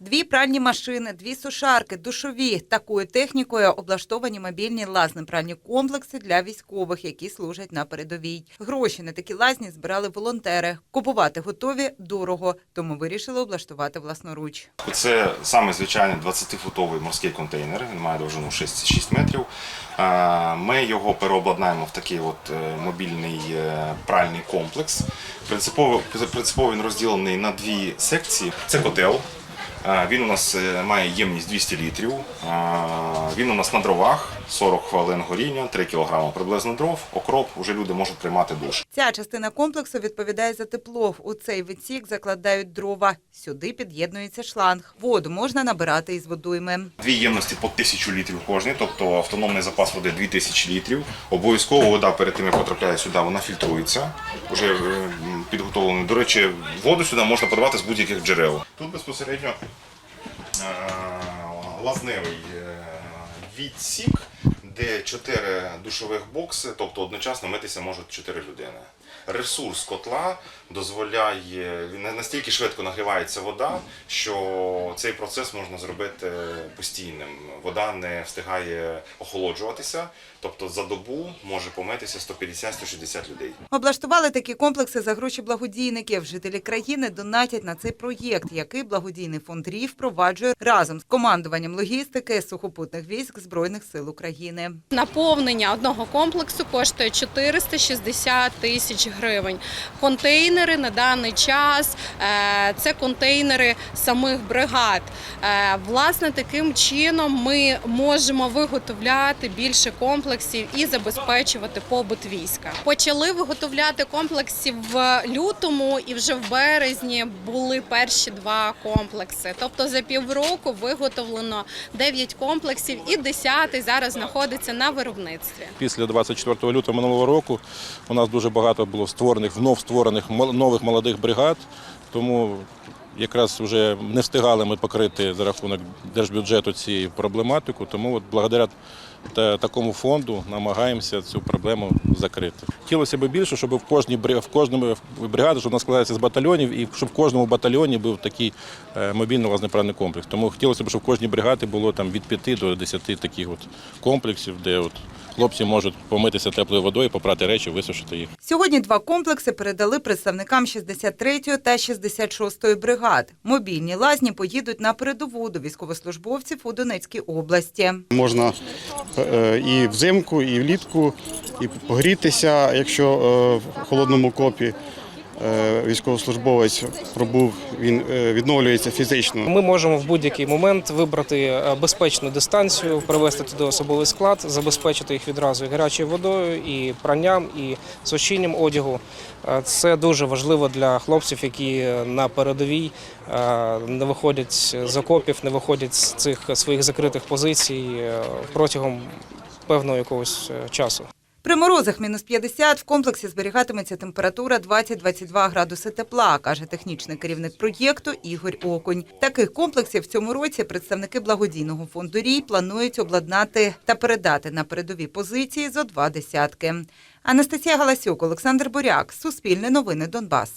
Дві пральні машини, дві сушарки, душові. Такою технікою облаштовані мобільні лазно-пральні комплекси для військових, які служать на передовій. Гроші на такі лазні збирали волонтери. Купувати готові дорого, тому вирішили облаштувати власноруч. Це саме звичайний 20-футовий морський контейнер. Він має довжину 6, 6 метрів. Ми його переобладнаємо в такий от е, мобільний е, пральний комплекс. Принципово, принципово він розділений на дві секції. Це котел. Е, Він у нас е, має ємність 200 літрів. Е, Він у нас на дровах 40 хвилин горіння, 3 кг приблизно дров, окроп. Уже люди можуть приймати душ. Ця частина комплексу відповідає за тепло. У цей відсік закладають дрова. Сюди під'єднується шланг. Воду можна набирати із водойми. Дві ємності по 1000 літрів кожні, тобто автономний запас води 2000 літрів. Обов'язково вода перед тим, як потрапляє сюди, вона фільтрується. Уже м, підготовлена. До речі, воду сюди можна подавати з будь-яких джерел. Тут безпосередньо е, лазневий е, відсік, де чотири душових бокси, тобто одночасно митися можуть чотири людини. Ресурс котла дозволяє, настільки швидко нагрівається вода, що цей процес можна зробити постійним. Вода не встигає охолоджуватися, тобто за добу може помитися 150-160 людей. Облаштували такі комплекси за гроші благодійників. Жителі країни донатять на цей проєкт, який благодійний фонд РІФ впроваджує разом з командуванням логістики сухопутних військ Збройних сил України. Наповнення одного комплексу коштує 460 тисяч гривень. Контейнери на даний час е, це контейнери самих бригад. Е, Власне, таким чином ми можемо виготовляти більше комплексів і забезпечувати побут війська. Почали виготовляти комплекси в лютому і вже в березні були перші два комплекси. Тобто за півроку виготовлено 9 комплексів і 10 зараз знаходиться на виробництві. Після 24 лютого минулого року у нас дуже багато було створених внов створених нових молодих бригад, тому якраз вже не встигали ми покрити за рахунок держбюджету цю проблематику. Тому от благодаря та- такому фонду намагаємося цю проблему закрити. Хотілося б більше, щоб в кожній в кожному бригаді, що вона складається з батальйонів, і щоб в кожному батальйоні був такий е, мобільний лазнепральний комплекс. Тому хотілося б, щоб в кожній бригаді було там від 5 до 10 таких от комплексів, де от хлопці можуть помитися теплою водою, попрати речі, висушити їх. Сьогодні два комплекси передали представникам 63-ї та 66-ї бригад. Мобільні лазні поїдуть на передову до військовослужбовців у Донецькій області. Можна е, і взимку, і влітку, і погрітися, якщо е, в холодному копі військовослужбовець пробув, він е, відновлюється фізично. Ми можемо в будь-який момент вибрати е, безпечну дистанцію, привести туди особовий склад, забезпечити їх відразу гарячою водою, і пранням, і сушінням одягу. Е, Це дуже важливо для хлопців, які на передовій е, не виходять з окопів, не виходять з цих своїх закритих позицій е, протягом певного якогось е, часу. При морозах мінус 50 в комплексі зберігатиметься температура 20-22 градуси тепла, каже технічний керівник проєкту Ігор Окунь. Таких комплексів в цьому році представники благодійного фонду Рій планують обладнати та передати на передові позиції зо два десятки. Анастасія Галасюк, Олександр Буряк, Суспільне новини Донбас.